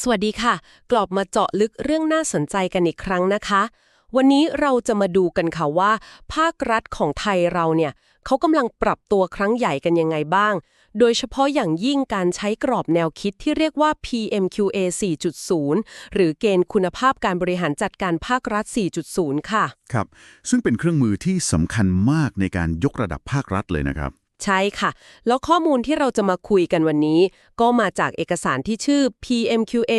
สวัสดีค่ะ กลับมาเจาะลึกเรื่องน่าสนใจกันอีกครั้งนะคะ วันนี้เราจะมาดูกันค่ะว่า ภาครัฐของไทยเราเนี่ยเขากำลังปรับตัวครั้งใหญ่กันยังไงบ้าง โดยเฉพาะอย่างยิ่งการใช้กรอบแนวคิดที่เรียกว่า PMQA 4.0 หรือเกณฑ์คุณภาพการบริหารจัดการภาครัฐ 4.0 ค่ะ ครับ ซึ่งเป็นเครื่องมือที่สำคัญมากในการยกระดับภาครัฐเลยนะครับ ใช่ค่ะ แล้วข้อมูลที่เราจะมาคุยกันวันนี้ ก็มาจากเอกสารที่ชื่อ PMQA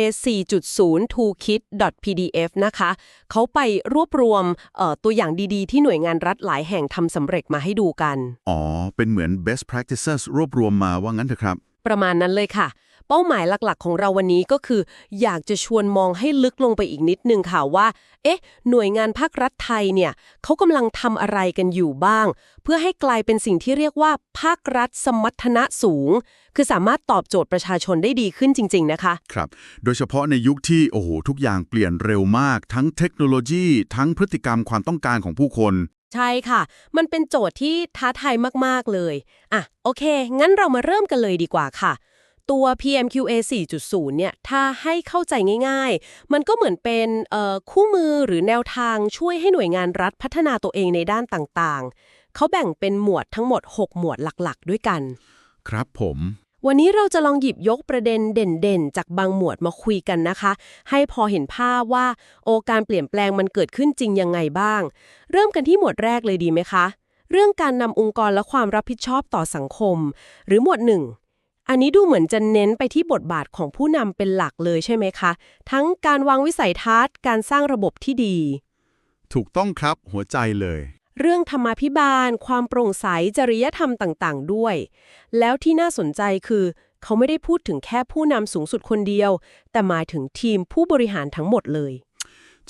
4.0 toolkit.pdf นะคะ เขาไปรวบรวมเอ่อตัวอย่างดีๆ ที่หน่วยงานรัฐหลายแห่งทำสำเร็จมาให้ดูกัน อ๋อ เป็นเหมือน best practices รวบรวมมาว่างั้นเถอะครับ ประมาณนั้นเลยค่ะ เป้าหมายหลักๆ ของเราวันนี้ก็คือ อยากจะชวนมองให้ลึกลงไปอีกนิดนึงค่ะว่า เอ๊ะ หน่วยงานภาครัฐไทยเนี่ยเขากำลังทำอะไรกันอยู่บ้าง เพื่อให้กลายเป็นสิ่งที่เรียกว่า ภาครัฐสมรรถนะสูง คือสามารถตอบโจทย์ประชาชนได้ดีขึ้นจริง ๆ นะคะ ครับ โดยเฉพาะในยุคที่โอ้โหทุกอย่างเปลี่ยนเร็วมาก ทั้งเทคโนโลยี ทั้งพฤติกรรมความต้องการของผู้คนใช่ค่ะ มันเป็นโจทย์ที่ท้าทายมาก ๆ เลย อะ โอเค งั้นเรามาเริ่มกันเลยดีกว่าค่ะ ตัว PMQA 4.0 เนี่ย ถ้าให้เข้าใจง่าย ๆ มันก็เหมือนเป็นเอ่อคู่มือหรือแนวทางช่วยให้หน่วยงานรัฐพัฒนาตัวเองในด้านต่างๆ เขาแบ่งเป็นหมวดทั้งหมด 6 หมวดหลักๆ ด้วยกัน ครับผม วันนี้เราจะลองหยิบยกประเด็นเด่นๆ จากบางหมวดมาคุยกันนะคะ ให้พอเห็นภาพว่าโอการเปลี่ยนแปลงมันเกิดขึ้นจริงยังไงบ้าง เริ่มกันที่หมวดแรกเลยดีไหมคะ เรื่องการนำองค์กรและความรับผิดชอบต่อสังคม หรือหมวดหนึ่ง อันนี้ดูเหมือนจะเน้นไปที่บทบาทของผู้นำเป็นหลักเลยใช่ไหมคะ ทั้งการวางวิสัยทัศน์ การสร้างระบบที่ดี ถูกต้องครับหัวใจเลย เรื่องธรรมาภิบาล ความโปร่งใส จริยธรรมต่างๆ ด้วย แล้วที่น่าสนใจคือ เขาไม่ได้พูดถึงแค่ผู้นำสูงสุดคนเดียว แต่หมายถึงทีมผู้บริหารทั้งหมดเลย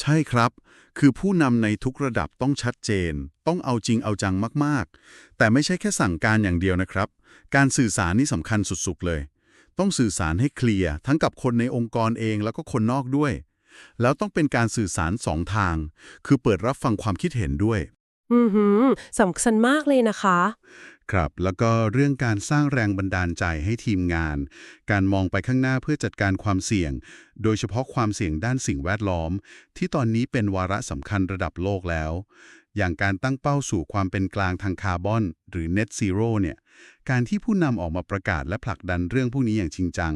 ใช่ครับ คือผู้นำในทุกระดับต้องชัดเจน ต้องเอาจริงเอาจังมากๆ แต่ไม่ใช่แค่สั่งการอย่างเดียวนะครับ การสื่อสารนี่สำคัญสุดๆเลย ต้องสื่อสารให้เคลียร์ทั้งกับคนในองค์กรเองแล้วก็คนนอกด้วย แล้วต้องเป็นการสื่อสารสองทาง คือเปิดรับฟังความคิดเห็นด้วย อือหือสำคัญมากเลยนะคะ ครับ แล้วก็เรื่องการสร้างแรงบันดาลใจให้ทีมงาน การมองไปข้างหน้าเพื่อจัดการความเสี่ยง โดยเฉพาะความเสี่ยงด้านสิ่งแวดล้อม ที่ตอนนี้เป็นวาระสำคัญระดับโลกแล้ว อย่างการตั้งเป้าสู่ความเป็นกลางทางคาร์บอน หรือ Net Zero เนี่ย การที่ผู้นำออกมาประกาศและผลักดันเรื่องพวกนี้อย่างจริงจัง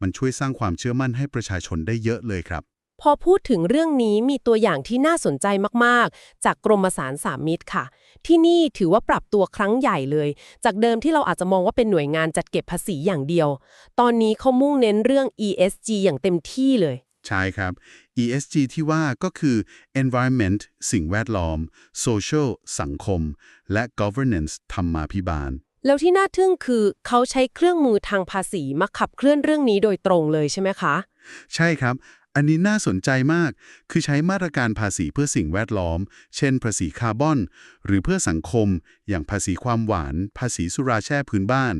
มันช่วยสร้างความเชื่อมั่นให้ประชาชนได้เยอะเลยครับ พอพูดถึงเรื่องนี้มีตัวอย่างที่น่าสนใจมากๆ จากกรมสารสามมิตรค่ะ ที่นี่ถือว่าปรับตัวครั้งใหญ่เลย จากเดิมที่เราอาจจะมองว่าเป็นหน่วยงานจัดเก็บภาษีอย่างเดียว ตอนนี้เขามุ่งเน้นเรื่อง ESG อย่างเต็มที่เลย ใช่ครับ ESG ที่ว่าก็คือ environment สิ่งแวดล้อม social สังคม และ governance ธรรมาภิบาล แล้วที่น่าทึ่งคือเขาใช้เครื่องมือทางภาษีมาขับเคลื่อนเรื่องนี้โดยตรงเลยใช่ไหมคะ ใช่ครับ อันนี้น่าสนใจมาก คือใช้มาตรการภาษีเพื่อสิ่งแวดล้อม เช่น ภาษีคาร์บอน หรือเพื่อสังคม อย่างภาษีความหวาน ภาษีสุราแช่พื้นบ้าน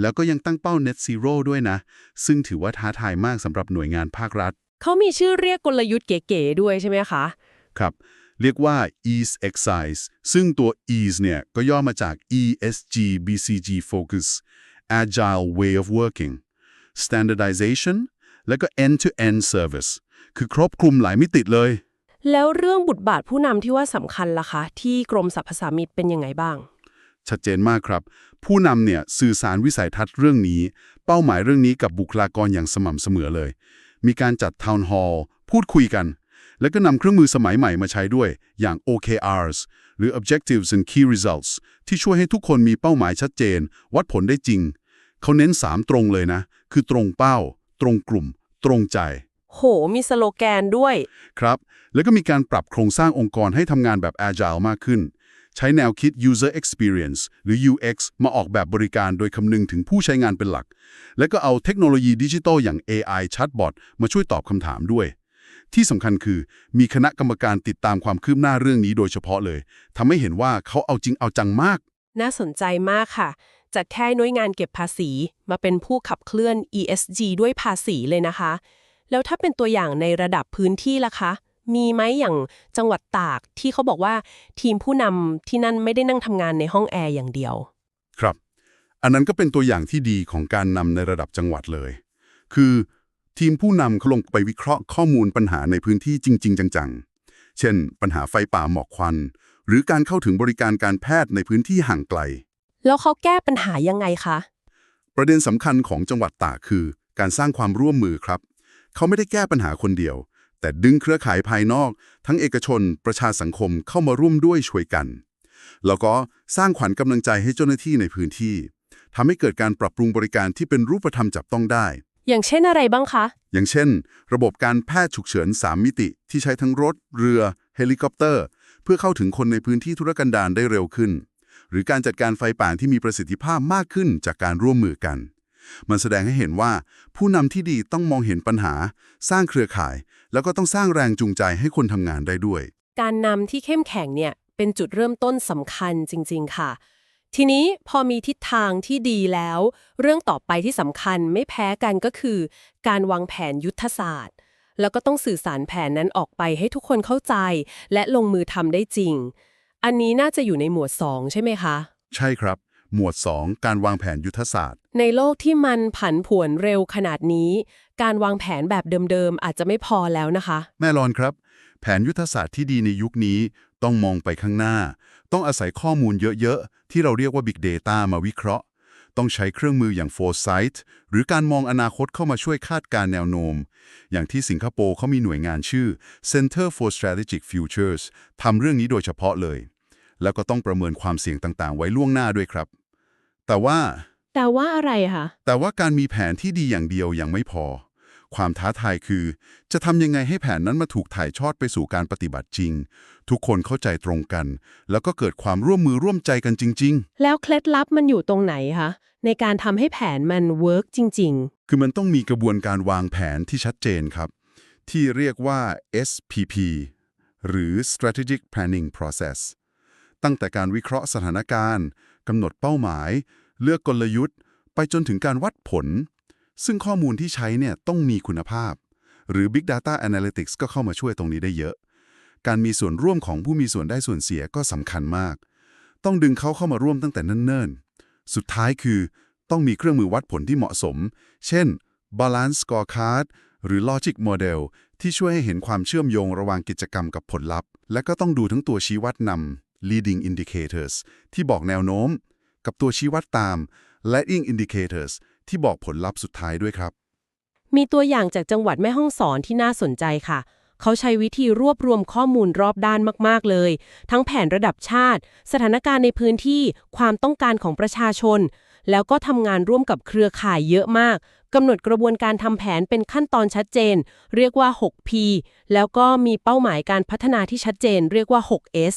แล้วก็ยังตั้งเป้า net zero ด้วยนะ ซึ่งถือว่าท้าทายมากสำหรับหน่วยงานภาครัฐ เขามีชื่อเรียกกลยุทธ์เก๋ๆด้วยใช่ไหมคะ ครับ เรียกว่า ease excise ซึ่งตัว ease เนี่ยก็ย่อมาจาก ESG BCG focus agile way of working standardization แล้วก็ end-to-end service คือครอบคลุมหลายมิติเลย แล้วเรื่องบุตรบาทผู้นำที่ว่าสำคัญล่ะคะ ที่กรมสรรพสามิตเป็นยังไงบ้าง ชัดเจนมากครับ ผู้นำเนี่ยสื่อสารวิสัยทัศน์เรื่องนี้ เป้าหมายเรื่องนี้กับบุคลากรอย่างสม่ำเสมอเลย มีการจัด Town Hall พูดคุยกัน แล้วก็นำเครื่องมือสมัยใหม่มาใช้ด้วยอย่าง OKRs หรือ Objectives and Key Results ที่ช่วยให้ทุกคนมีเป้าหมายชัดเจน วัดผลได้จริงเขาเน้น 3 ตรงเลยนะ คือตรงเป้า ตรงกลุ่ม ตรงใจ โห มีสโลแกนด้วย ครับ แล้วก็มีการปรับโครงสร้างองค์กรให้ทำงานแบบ Agile มากขึ้น ใช้แนวคิด User Experience หรือ UX มาออกแบบบริการโดยคำนึงถึงผู้ใช้งานเป็นหลัก แล้วก็เอาเทคโนโลยีดิจิทัลอย่าง AI Chatbot มาช่วยตอบคำถามด้วยที่สำคัญคือมีคณะกรรมการติดตามความคืบหน้าเรื่องนี้โดยเฉพาะเลยทำให้เห็นว่าเขาเอาจริงเอาจังมาก น่าสนใจมากค่ะ จากแค่น่วยงานเก็บภาษี มาเป็นผู้ขับเคลื่อน ESG ด้วยภาษีเลยนะคะ แล้วถ้าเป็นตัวอย่างในระดับพื้นที่ล่ะคะ มีไหมอย่างจังหวัดตากที่เขาบอกว่าทีมผู้นำที่นั่นไม่ได้นั่งทำงานในห้องแอร์อย่างเดียว ครับ อันนั้นก็เป็นตัวอย่างที่ดีของการนำในระดับจังหวัดเลย คือทีมผู้นำเขาลงไปวิเคราะห์ข้อมูลปัญหาในพื้นที่จริง ๆ จังๆ เช่น ปัญหาไฟป่าหมอกควัน หรือการเข้าถึงบริการการแพทย์ในพื้นที่ห่างไกล แล้วเขาแก้ปัญหายังไงคะ ประเด็นสำคัญของจังหวัดตากคือ การสร้างความร่วมมือครับ เขาไม่ได้แก้ปัญหาคนเดียว แต่ดึงเครือข่ายภายนอก ทั้งเอกชน ประชาสังคมเข้ามาร่วมด้วยช่วยกัน แล้วก็สร้างขวัญกำลังใจให้เจ้าหน้าที่ในพื้นที่ทำให้เกิดการปรับปรุงบริการที่เป็นรูปธรรมจับต้องได้ อย่างเช่นอะไรบ้างคะ อย่างเช่น ระบบการแพทย์ฉุกเฉิน 3 มิติ ที่ใช้ทั้งรถ เรือ เฮลิคอปเตอร์ เพื่อเข้าถึงคนในพื้นที่ธุรกันดารได้เร็วขึ้น หรือการจัดการไฟป่าที่มีประสิทธิภาพมากขึ้นจากการร่วมมือกัน มันแสดงให้เห็นว่า ผู้นำที่ดีต้องมองเห็นปัญหา สร้างเครือข่าย แล้วก็ต้องสร้างแรงจูงใจให้คนทำงานได้ด้วย การนำที่เข้มแข็งเนี่ยเป็นจุดเริ่มต้นสำคัญจริง ๆ ค่ะ ทีนี้พอมีทิศทางที่ดีแล้ว เรื่องต่อไปที่สำคัญไม่แพ้กันก็คือ การวางแผนยุทธศาสตร์ แล้วก็ต้องสื่อสารแผนนั้นออกไปให้ทุกคนเข้าใจ และลงมือทำได้จริง อันนี้น่าจะอยู่ในหมวด 2 ใช่ไหมคะ ใช่ครับ หมวด 2 การวางแผนยุทธศาสตร์ ในโลกที่มันผันผวนเร็วขนาดนี้ การวางแผนแบบเดิมๆอาจจะไม่พอแล้วนะคะ แน่นอนครับ แผนยุทธศาสตร์ที่ดีในยุคนี้ต้องมองไปข้างหน้า ต้องอาศัยข้อมูลเยอะๆ ที่เราเรียกว่า Big Data มาวิเคราะห์ ต้องใช้เครื่องมืออย่าง Foresight หรือการมองอนาคตเข้ามาช่วยคาดการณ์แนวโน้ม อย่างที่สิงคโปร์เขามีหน่วยงานชื่อ Center for Strategic Futures ทำเรื่องนี้โดยเฉพาะเลย แล้วก็ต้องประเมินความเสี่ยงต่างๆ ไว้ล่วงหน้าด้วยครับ แต่ว่า แต่ว่าอะไรคะแต่ว่าการมีแผนที่ดีอย่างเดียวยังไม่พอ ความท้าทายคือ จะทำยังไงให้แผนนั้นมาถูกถ่ายทอดไปสู่การปฏิบัติจริง ทุกคนเข้าใจตรงกัน แล้วก็เกิดความร่วมมือร่วมใจกันจริง แล้วเคล็ดลับมันอยู่ตรงไหนคะในการทำให้แผนมันเวิร์กจริง ๆ คือมันต้องมีกระบวนการวางแผนที่ชัดเจนครับ ที่เรียกว่า SPP หรือ Strategic Planning Process ตั้งแต่การวิเคราะห์สถานการณ์กำหนดเป้าหมาย เลือกกลยุทธ์ ไปจนถึงการวัดผล ซึ่งข้อมูลที่ใช้เนี่ยต้องมีคุณภาพ หรือ Big Data Analytics ก็เข้ามาช่วยตรงนี้ได้เยอะ การมีส่วนร่วมของผู้มีส่วนได้ส่วนเสียก็สำคัญมาก ต้องดึงเขาเข้ามาร่วมตั้งแต่เนิ่นๆ สุดท้ายคือต้องมีเครื่องมือวัดผลที่เหมาะสม เช่น Balance Scorecard หรือ Logic Model ที่ช่วยให้เห็นความเชื่อมโยงระหว่างกิจกรรมกับผลลัพธ์ และก็ต้องดูทั้งตัวชี้วัดนำ leading indicators ที่บอกแนวโน้ม กับตัวชี้วัดตาม lagging indicators ที่บอกผลลัพธ์สุดท้ายด้วยครับ มีตัวอย่างจากจังหวัดแม่ฮ่องสอนที่น่าสนใจค่ะ เขาใช้วิธีรวบรวมข้อมูลรอบด้านมาก ๆ เลย ทั้งแผนระดับชาติ สถานการณ์ในพื้นที่ ความต้องการของประชาชน แล้วก็ทำงานร่วมกับเครือข่ายเยอะมากกำหนดกระบวนการทำแผนเป็นขั้นตอนชัดเจน เรียกว่า 6P แล้วก็มีเป้าหมายการพัฒนาที่ชัดเจน เรียกว่า 6S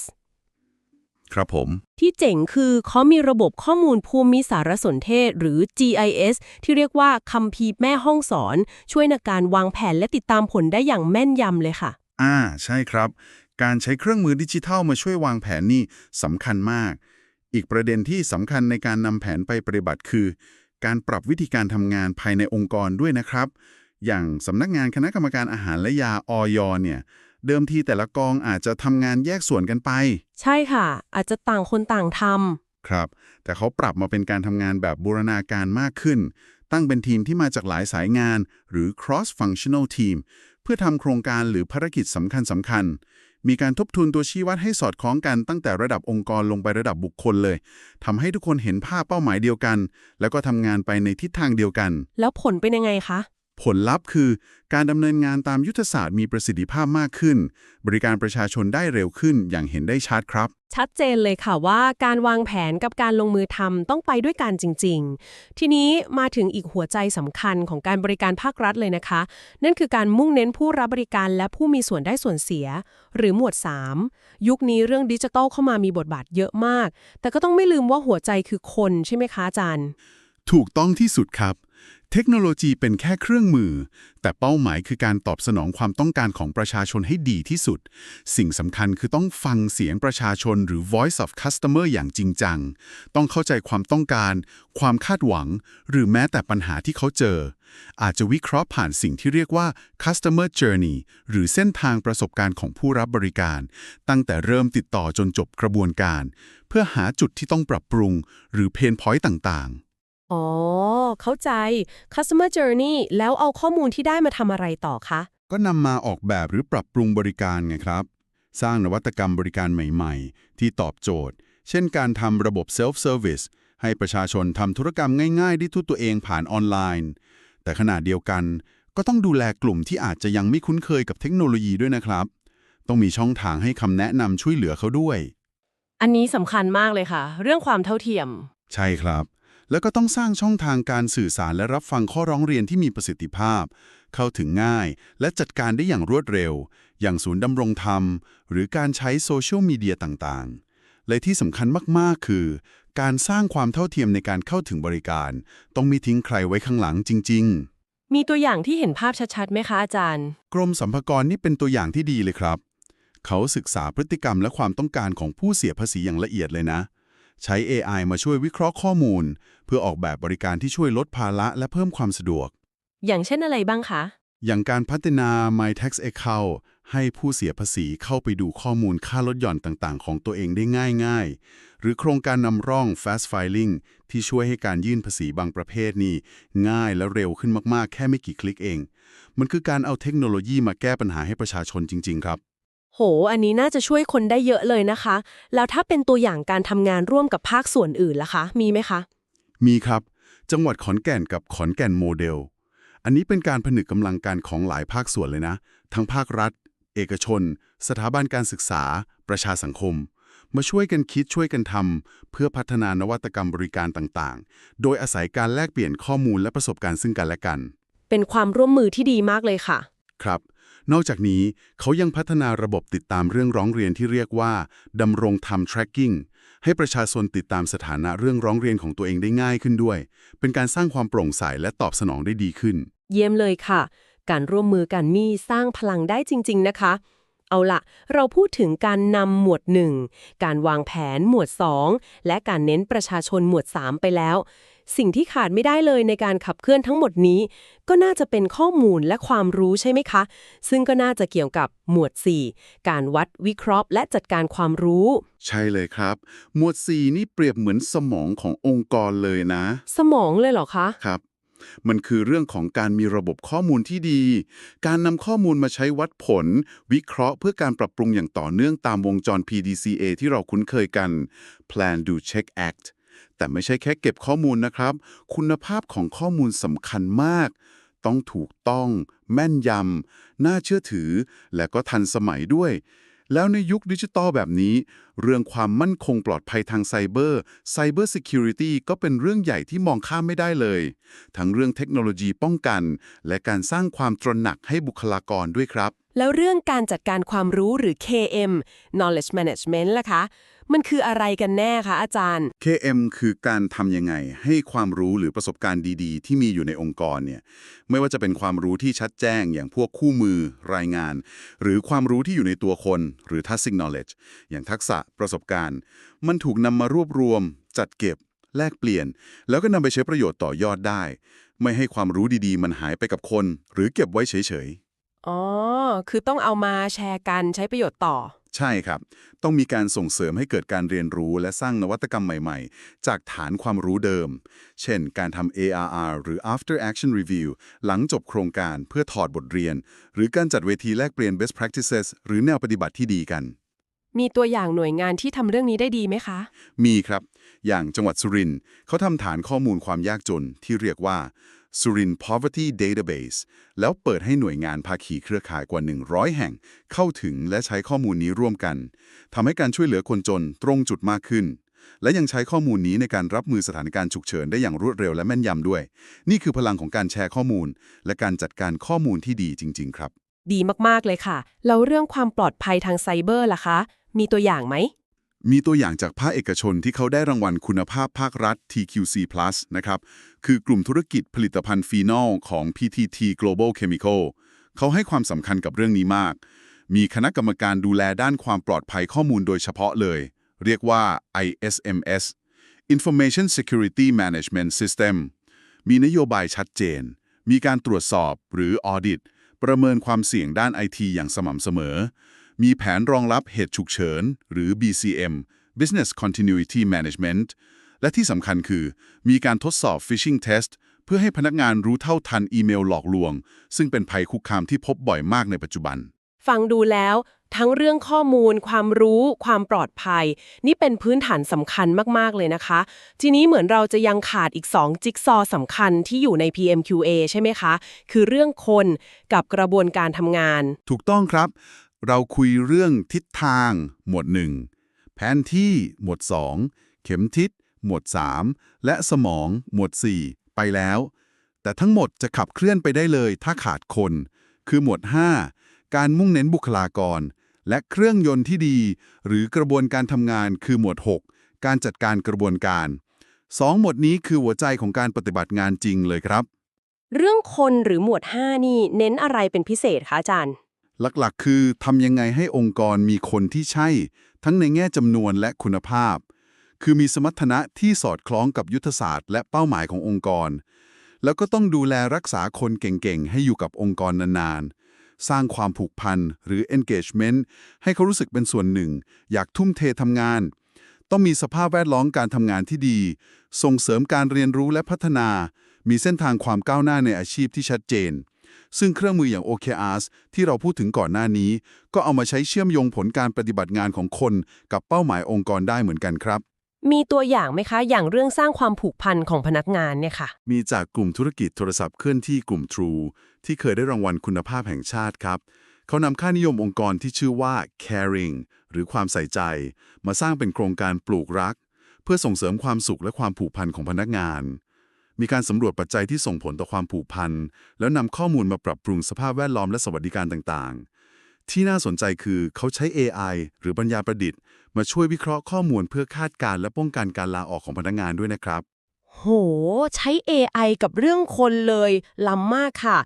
ครับผม ที่เจ๋งคือเขามีระบบข้อมูลภูมิสารสนเทศ หรือ GIS ที่เรียกว่าคัมภีร์แม่ห้องสอน ช่วยในการวางแผนและติดตามผลได้อย่างแม่นยำเลยค่ะ อ่า ใช่ครับ การใช้เครื่องมือดิจิทัลมาช่วยวางแผนนี่สำคัญมาก อีกประเด็นที่สำคัญในการนำแผนไปปฏิบัติคือ การปรับวิธีการทำงานภายในองค์กรด้วยนะครับ อย่างสำนักงานคณะกรรมการอาหารและยาออยเนี่ย เดิมทีแต่ละกองอาจจะทำงานแยกส่วนกันไป ใช่ค่ะ อาจจะต่างคนต่างทครับ แต่เขาปรับมาเป็นการทำงานแบบบูรณาการมากขึ้น ตั้งเป็นทีมที่มาจากหลายสายงาน หรือ cross functional team เพื่อทำโครงการหรือภารกิจสำคัญสำคัญมีการทบทวนตัวชี้วัดให้สอดคล้องกันตั้งแต่ระดับองค์กรลงไประดับบุคคลเลยทำให้ทุกคนเห็นภาพเป้าหมายเดียวกัน แล้วก็ทำงานไปในทิศทางเดียวกันำแล้วผลเป็นยังไงคะ ผลลัพธ์คือการดำเนินงานตามยุทธศาสตร์มีประสิทธิภาพมากขึ้น บริการประชาชนได้เร็วขึ้นอย่างเห็นได้ชัดครับ ชัดเจนเลยค่ะว่าการวางแผนกับการลงมือทำต้องไปด้วยกันจริง ๆ ทีนี้มาถึงอีกหัวใจสำคัญของการบริการภาครัฐเลยนะคะ นั่นคือการมุ่งเน้นผู้รับบริการและผู้มีส่วนได้ส่วนเสีย หรือหมวด 3 ยุคนี้เรื่องดิจิทัลเข้ามามีบทบาทเยอะมาก แต่ก็ต้องไม่ลืมว่าหัวใจคือคนใช่ไหมคะอาจารย์ ถูกต้องที่สุดครับ เทคโนโลยีเป็นแค่เครื่องมือ แต่เป้าหมายคือการตอบสนองความต้องการของประชาชนให้ดีที่สุด สิ่งสำคัญคือต้องฟังเสียงประชาชนหรือ voice of customer อย่างจริงจัง ต้องเข้าใจความต้องการ ความคาดหวัง หรือแม้แต่ปัญหาที่เขาเจอ อาจจะวิเคราะห์ผ่านสิ่งที่เรียกว่า customer journey หรือเส้นทางประสบการณ์ของผู้รับบริการ ตั้งแต่เริ่มติดต่อจนจบกระบวนการ เพื่อหาจุดที่ต้องปรับปรุง หรือเพนพอยต์ต่างๆ อ๋อ เข้าใจ customer journey แล้วเอาข้อมูลที่ได้มาทำอะไรต่อคะ ก็นำมาออกแบบหรือปรับปรุงบริการไงครับ สร้างนวัตกรรมบริการใหม่ๆ ที่ตอบโจทย์ เช่นการทำระบบ self-service ให้ประชาชนทำธุรกรรมง่ายๆ ได้ทุกตัวเองผ่านออนไลน์ แต่ขณะเดียวกันก็ต้องดูแลกลุ่มที่อาจจะยังไม่คุ้นเคยกับเทคโนโลยีด้วยนะครับ ต้องมีช่องทางให้คำแนะนำช่วยเหลือเขาด้วย อันนี้สำคัญมากเลยค่ะ เรื่องความเท่าเทียม ใช่ครับ แล้วก็ต้องสร้างช่องทางการสื่อสารและรับฟังข้อร้องเรียนที่มีประสิทธิภาพ เข้าถึงง่าย และจัดการได้อย่างรวดเร็ว อย่างศูนย์ดำรงธรรม หรือการใช้โซเชียลมีเดียต่างๆ และที่สำคัญมากๆ คือ การสร้างความเท่าเทียมในการเข้าถึงบริการ ต้องไม่ทิ้งใครไว้ข้างหลังจริงมีตัวอย่างที่เห็นภาพชัดๆไหมคะอาจารย์ๆกรมสัมภากรนี่เป็นตัวอย่างที่ดีเลยครับ เขาศึกษาพฤติกรรมและความต้องการของผู้เสียภาษีอย่างละเอียดเลยนะ ใช้ AI มาช่วยวิเคราะห์ข้อมูล เพื่อออกแบบบริการที่ช่วยลดภาระและเพิ่มความสะดวก อย่างเช่นอะไรบ้างคะ อย่างการพัฒนา My Tax Account ให้ผู้เสียภาษีเข้าไปดูข้อมูลค่าลดหย่อนต่างๆ ของตัวเองได้ง่ายๆ หรือโครงการนำร่อง Fast Filing ที่ช่วยให้การยื่นภาษีบางประเภทนี่ง่ายและเร็วขึ้นมากๆ แค่ไม่กี่คลิกเอง มันคือการเอาเทคโนโลยีมาแก้ปัญหาให้ประชาชนจริง ๆ ครับ โห อันนี้น่าจะช่วยคนได้เยอะเลยนะคะ แล้วถ้าเป็นตัวอย่างการทำงานร่วมกับภาคส่วนอื่นล่ะคะ มีไหมคะ มีครับ จังหวัดขอนแก่นกับขอนแก่นโมเดล อันนี้เป็นการผนึกกำลังการของหลายภาคส่วนเลยนะ ทั้งภาครัฐ เอกชน สถาบันการศึกษา ประชาสังคม มาช่วยกันคิดช่วยกันทำเพื่อพัฒนานวัตกรรมบริการต่างๆ โดยอาศัยการแลกเปลี่ยนข้อมูลและประสบการณ์ซึ่งกันและกัน เป็นความร่วมมือที่ดีมากเลยค่ะ ครับนอกจากนี้เขายังพัฒนาระบบติดตามเรื่องร้องเรียนที่เรียกว่าดำรงธรรม tracking ให้ประชาชนติดตามสถานะเรื่องร้องเรียนของตัวเองได้ง่ายขึ้นด้วย เป็นการสร้างความโปร่งใสและตอบสนองได้ดีขึ้น เยี่ยมเลยค่ะ การร่วมมือกันนี่สร้างพลังได้จริง ๆ นะคะ เอาละเราพูดถึงการนำหมวด 1 การวางแผนหมวด 2 และการเน้นประชาชนหมวด 3 ไปแล้ว สิ่งที่ขาดไม่ได้เลยในการขับเคลื่อนทั้งหมดนี้ ก็น่าจะเป็นข้อมูลและความรู้ใช่ไหมคะ ซึ่งก็น่าจะเกี่ยวกับหมวด 4 การวัดวิเคราะห์ และจัดการความรู้ ใช่เลยครับ หมวด 4 นี่เปรียบเหมือนสมองขององค์กรเลยนะ สมองเลยเหรอคะครับมันคือเรื่องของการมีระบบข้อมูลที่ดี การนำข้อมูลมาใช้วัดผล วิเคราะห์เพื่อการปรับปรุงอย่างต่อเนื่องตามวงจร PDCA ที่เราคุ้นเคยกัน Plan Do Check Act แต่ไม่ใช่แค่เก็บข้อมูลนะครับ คุณภาพของข้อมูลสำคัญมาก ต้องถูกต้อง แม่นยำ น่าเชื่อถือ และก็ทันสมัยด้วย แล้วในยุคดิจิตอลแบบนี้ เรื่องความมั่นคงปลอดภัยทางไซเบอร์ Cyber Security ก็เป็นเรื่องใหญ่ที่มองข้ามไม่ได้เลย ทั้งเรื่องเทคโนโลยีป้องกัน และการสร้างความตระหนักให้บุคลากรด้วยครับ แล้วเรื่องการจัดการความรู้หรือ KM knowledge management ล่ะคะ มันคืออะไรกันแน่คะอาจารย์ KM คือการทำยังไง ให้ความรู้หรือประสบการณ์ดีๆ ที่มีอยู่ในองค์กรเนี่ยไม่ว่าจะเป็นความรู้ที่ชัดแจ้งอย่างพวกคู่มือรายงาน หรือความรู้ที่อยู่ในตัวคน หรือ tacit knowledge อย่างทักษะประสบการณ์ มันถูกนำมารวบรวม จัดเก็บ แลกเปลี่ยน แล้วก็นำไปใช้ประโยชน์ต่อยอดได้ ไม่ให้ความรู้ดีๆ มันหายไปกับคน หรือเก็บไว้เฉยๆอ๋อคือต้องเอามาแชร์กันใช้ประโยชน์ต่อ ใช่ครับ ต้องมีการส่งเสริมให้เกิดการเรียนรู้และสร้างนวัตกรรมใหม่ๆ จากฐานความรู้เดิม เช่น การทำ ARR หรือ After Action Review หลังจบโครงการเพื่อถอดบทเรียน หรือการจัดเวทีแลกเปลี่ยน Best Practices หรือแนวปฏิบัติที่ดีกัน มีตัวอย่างหน่วยงานที่ทำเรื่องนี้ได้ดีไหมคะ มีครับ อย่างจังหวัดสุรินทร์เขาทำฐานข้อมูลความยากจนที่เรียกว่า สุริน Poverty Database แล้วเปิดให้หน่วยงานภาคีเครือข่ายกว่า 100 แห่ง เข้าถึงและใช้ข้อมูลนี้ร่วมกันทำให้การช่วยเหลือคนจนตรงจุดมากขึ้น และยังใช้ข้อมูลนี้ในการรับมือสถานการณ์ฉุกเฉินได้อย่างรวดเร็วและแม่นยำด้วย นี่คือพลังของการแชร์ข้อมูล และการจัดการข้อมูลที่ดีจริง ๆ ครับ ดีมากๆเลยค่ะแล้วเรื่องความปลอดภัยทางไซเบอร์ล่ะคะ มีตัวอย่างไหม มีตัวอย่างจากภาคเอกชนที่เขาได้รางวัลคุณภาพภาครัฐ TQC Plus นะครับ คือกลุ่มธุรกิจผลิตภัณฑ์ฟีนอลของ PTT Global Chemical เขาให้ความสำคัญกับเรื่องนี้มาก มีคณะกรรมการดูแลด้านความปลอดภัยข้อมูลโดยเฉพาะเลย เรียกว่า ISMS Information Security Management System มีนโยบายชัดเจน มีการตรวจสอบหรือ Audit ประเมินความเสี่ยงด้านไอทีอย่างสม่ำเสมอ มีแผนรองรับเหตุฉุกเฉิน หรือ BCM Business Continuity Management และที่สำคัญคือ มีการทดสอบ phishing test เพื่อให้พนักงานรู้เท่าทันอีเมลหลอกลวง ซึ่งเป็นภัยคุกคามที่พบบ่อยมากในปัจจุบัน ฟังดูแล้ว ทั้งเรื่องข้อมูล ความรู้ ความปลอดภัย นี่เป็นพื้นฐานสำคัญมาก ๆ เลยนะคะ ทีนี้เหมือนเราจะยังขาดอีก 2 จิ๊กซอว์สำคัญที่อยู่ใน PMQA ใช่ไหมคะ คือเรื่องคนกับกระบวนการทำงาน ถูกต้องครับ เราคุยเรื่องทิศทาง หมวด 1 แผนที่หมวด 2 เข็มทิศ หมวด 3 และสมองหมวด 4 ไปแล้ว แต่ทั้งหมดจะขับเคลื่อนไปได้เลยถ้าขาดคน คือหมวด 5 การมุ่งเน้นบุคลากร และเครื่องยนต์ที่ดี หรือกระบวนการทำงานคือหมวด 6 การจัดการกระบวนการสองหมวดนี้คือหัวใจของการปฏิบัติงานจริงเลยครับ เรื่องคนหรือหมวด 5 นี่เน้นอะไรเป็นพิเศษคะอาจารย์ หลักๆ คือทำยังไงให้องค์กรมีคนที่ใช่ ทั้งในแง่จำนวนและคุณภาพ คือมีสมรรถนะที่สอดคล้องกับยุทธศาสตร์ และเป้าหมายขององค์กร แล้วก็ต้องดูแลรักษาคนเก่งๆ ให้อยู่กับองค์กรนานๆ สร้างความผูกพันหรือ engagement ให้เขารู้สึกเป็นส่วนหนึ่ง อยากทุ่มเททำงาน ต้องมีสภาพแวดล้อมการทำงานที่ดี ส่งเสริมการเรียนรู้และพัฒนา มีเส้นทางความก้าวหน้าในอาชีพที่ชัดเจน ซึ่งเครื่องมืออย่าง OKRs ที่เราพูดถึงก่อนหน้านี้ ก็เอามาใช้เชื่อมโยงผลการปฏิบัติงานของคน กับเป้าหมายองค์กรได้เหมือนกันครับ มีตัวอย่างไหมคะ อย่างเรื่องสร้างความผูกพันของพนักงานเนี่ยค่ะ มีจากกลุ่มธุรกิจโทรศัพท์เคลื่อนที่กลุ่ม True ที่เคยได้รางวัลคุณภาพแห่งชาติครับ เขานำค่านิยมองค์กรที่ชื่อว่า caring หรือความใส่ใจ มาสร้างเป็นโครงการปลูกรัก เพื่อส่งเสริมความสุขและความผูกพันของพนักงาน มีการสำรวจปัจจัยที่ส่งผลต่อความผูกพัน แล้วนำข้อมูลมาปรับปรุงสภาพแวดล้อมและสวัสดิการต่างๆ ที่น่าสนใจคือเขาใช้ AI หรือปัญญาประดิษฐ์ มาช่วยวิเคราะห์ข้อมูลเพื่อคาดการณ์และป้องกันการลาออกของพนักงานด้วยนะครับ โห ใช้ AI กับเรื่องคนเลยล้ำมากค่ะ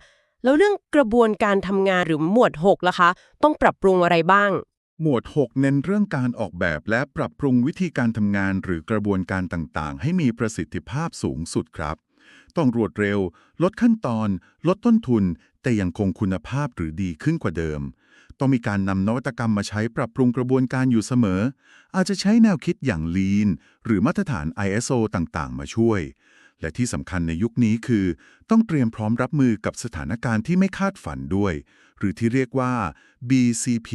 แล้วเรื่องกระบวนการทำงานหรือหมวด6ล่ะคะ ต้องปรับปรุงอะไรบ้าง หมวด 6 เน้นเรื่องการออกแบบและปรับปรุงวิธีการทำงานหรือกระบวนการต่างๆ ให้มีประสิทธิภาพสูงสุดครับ ต้องรวดเร็ว ลดขั้นตอน ลดต้นทุน แต่ยังคงคุณภาพหรือดีขึ้นกว่าเดิม ต้องมีการนำนวัตกรรมมาใช้ปรับปรุงกระบวนการอยู่เสมอ อาจจะใช้แนวคิดอย่าง Lean หรือมาตรฐาน ISO ต่างๆ มาช่วย และที่สำคัญในยุคนี้คือ ต้องเตรียมพร้อมรับมือกับสถานการณ์ที่ไม่คาดฝันด้วย หรือที่เรียกว่า BCP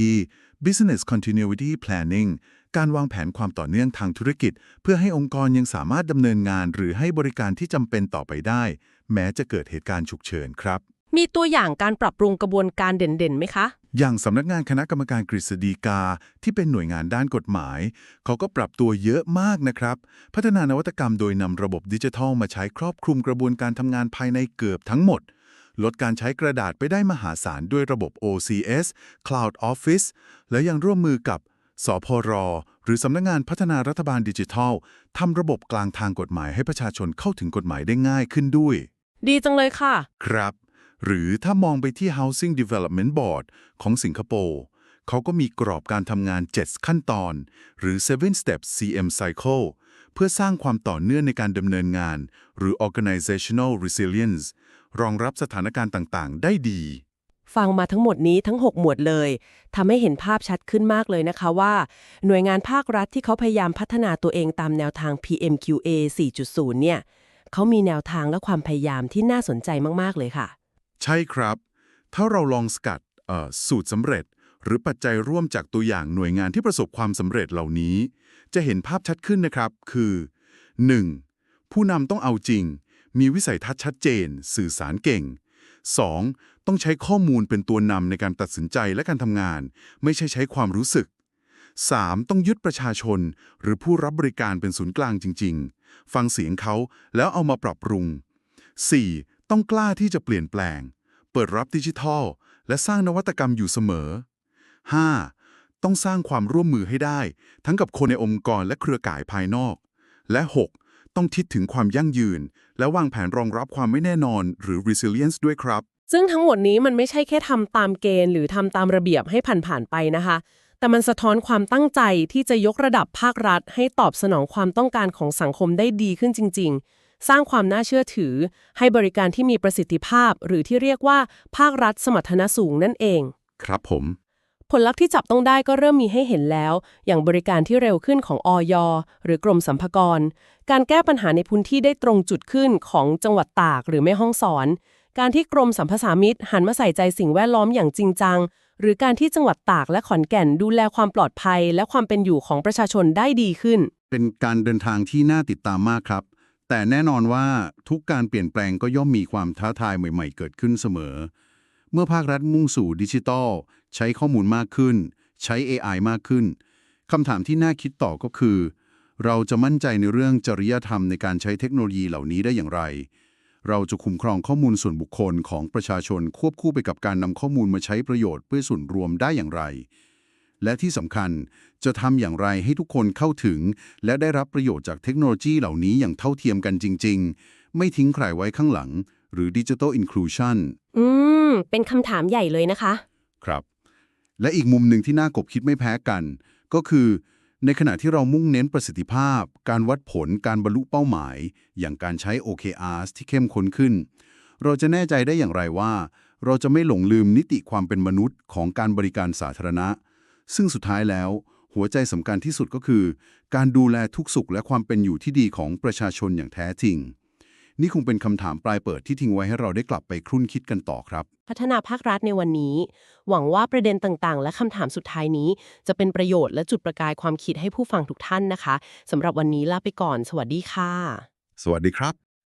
Business Continuity Planning การวางแผนความต่อเนื่องทางธุรกิจ เพื่อให้องค์กรยังสามารถดำเนินงาน หรือให้บริการที่จำเป็นต่อไปได้ แม้จะเกิดเหตุการณ์ฉุกเฉินครับ มีตัวอย่างการปรับปรุงกระบวนการเด่นๆไหมคะ อย่างสำนักงานคณะกรรมการกฤษฎีกา ที่เป็นหน่วยงานด้านกฎหมาย เขาก็ปรับตัวเยอะมากนะครับ พัฒนานวัตกรรมโดยนำระบบดิจิทัลมาใช้ครอบคลุมกระบวนการทำงานภายในเกือบทั้งหมด ลดการใช้กระดาษไปได้มหาศาลด้วยระบบ OCS Cloud Office และยังร่วมมือกับ สพร หรือสำนักงานพัฒนารัฐบาลดิจิทัลทำระบบกลางทางกฎหมายให้ประชาชนเข้าถึงกฎหมายได้ง่ายขึ้นด้วย ดีจังเลยค่ะ ครับ หรือถ้ามองไปที่ Housing Development Board ของสิงคโปร์เขาก็มีกรอบการทำงาน 7 ขั้นตอน หรือ 7 Steps CM Cycle เพื่อสร้างความต่อเนื่องในการดำเนินงาน หรือ Organizational Resilience รองรับสถานการณ์ต่างๆ ได้ดี ฟังมาทั้งหมดนี้ทั้ง 6 หมวดเลยทำให้เห็นภาพชัดขึ้นมากเลยนะคะว่า หน่วยงานภาครัฐที่เขาพยายามพัฒนาตัวเองตามแนวทาง PMQA 4.0 เนี่ยเขามีแนวทางและความพยายามที่น่าสนใจมากๆเลยค่ะ ใช่ครับ ถ้าเราลองสกัดเอ่อสูตรสำเร็จ หรือปัจจัยร่วมจากตัวอย่างหน่วยงานที่ประสบความสำเร็จเหล่านี้ จะเห็นภาพชัดขึ้นนะครับคือ 1. ผู้นำต้องเอาจริง มีวิสัยทัศน์ชัดเจน สื่อสารเก่ง 2. ต้องใช้ข้อมูลเป็นตัวนำในการตัดสินใจและการทำงาน ไม่ใช่ใช้ความรู้สึก 3. ต้องยึดประชาชน หรือผู้รับบริการเป็นศูนย์กลางจริง ๆ ฟังเสียงเขาแล้วเอามาปรับปรุง 4. ต้องกล้าที่จะเปลี่ยนแปลง เปิดรับดิจิทัล และสร้างนวัตกรรมอยู่เสมอ 5. ต้องสร้างความร่วมมือให้ได้ ทั้งกับคนในองค์กรและเครือข่ายภายนอก และ 6. ต้องคิดถึงความยั่งยืน และวางแผนรองรับความไม่แน่นอน หรือ resilience ด้วยครับ ซึ่งทั้งหมดนี้มันไม่ใช่แค่ทำตามเกณฑ์ หรือทำตามระเบียบให้ผ่านๆไปนะคะ แต่มันสะท้อนความตั้งใจที่จะยกระดับภาครัฐ ให้ตอบสนองความต้องการของสังคมได้ดีขึ้นจริง ๆ สร้างความน่าเชื่อถือ ให้บริการที่มีประสิทธิภาพ หรือที่เรียกว่าภาครัฐสมรรถนะสูงนั่นเอง ครับผม ผลลัพธ์ที่จับต้องได้ก็เริ่มมีให้เห็นแล้ว อย่างบริการที่เร็วขึ้นของอย หรือกรมสรรพากร การแก้ปัญหาในพื้นที่ได้ตรงจุดขึ้นของจังหวัดตากหรือแม่ฮ่องสอน การที่กรมสัมพสามิตรหันมาใส่ใจสิ่งแวดล้อมอย่างจริงจัง หรือการที่จังหวัดตากและขอนแก่นดูแลความปลอดภัย และความเป็นอยู่ของประชาชนได้ดีขึ้น เป็นการเดินทางที่น่าติดตามมากครับ แต่แน่นอนว่าทุกการเปลี่ยนแปลงก็ย่อมมีความท้าทายใหม่ ๆ เกิดขึ้นเสมอ เมื่อภาครัฐมุ่งสู่ดิจิทัล ใช้ข้อมูลมากขึ้น ใช้ AI มากขึ้นคำถามที่น่าคิดต่อก็คือ เราจะมั่นใจในเรื่องจริยธรรมในการใช้เทคโนโลยีเหล่านี้ได้อย่างไร เราจะคุ้มครองข้อมูลส่วนบุคคลของประชาชนควบคู่ไปกับการนำข้อมูลมาใช้ประโยชน์เพื่อส่วนรวมได้อย่างไร และที่สำคัญจะทำอย่างไรให้ทุกคนเข้าถึง และได้รับประโยชน์จากเทคโนโลยีเหล่านี้อย่างเท่าเทียมกันจริง ๆ ไม่ทิ้งใครไว้ข้างหลัง หรือ Digital Inclusion อืม เป็นคำถามใหญ่เลยนะคะ ครับ และอีกมุมหนึ่งที่น่ากบคิดไม่แพ้กัน ก็คือ ในขณะที่เรามุ่งเน้นประสิทธิภาพ การวัดผลการบรรลุเป้าหมาย อย่างการใช้ OKRs ที่เข้มข้นขึ้น เราจะแน่ใจได้อย่างไรว่า เราจะไม่หลงลืมนิติความเป็นมนุษย์ของการบริการสาธารณะ ซึ่งสุดท้ายแล้ว หัวใจสำคัญที่สุดก็คือ การดูแลทุกสุขและความเป็นอยู่ที่ดีของประชาชนอย่างแท้จริง นี่คงเป็นคำถามปลายเปิดที่ทิ้งไว้ให้เราได้กลับไปครุ่นคิดกันต่อครับ พัฒนาภาครัฐในวันนี้ หวังว่าประเด็นต่างๆ และคำถามสุดท้ายนี้ จะเป็นประโยชน์และจุดประกายความคิดให้ผู้ฟังทุกท่านนะคะสำหรับวันนี้ลาไปก่อน สวัสดีค่ะ สวัสดีครับ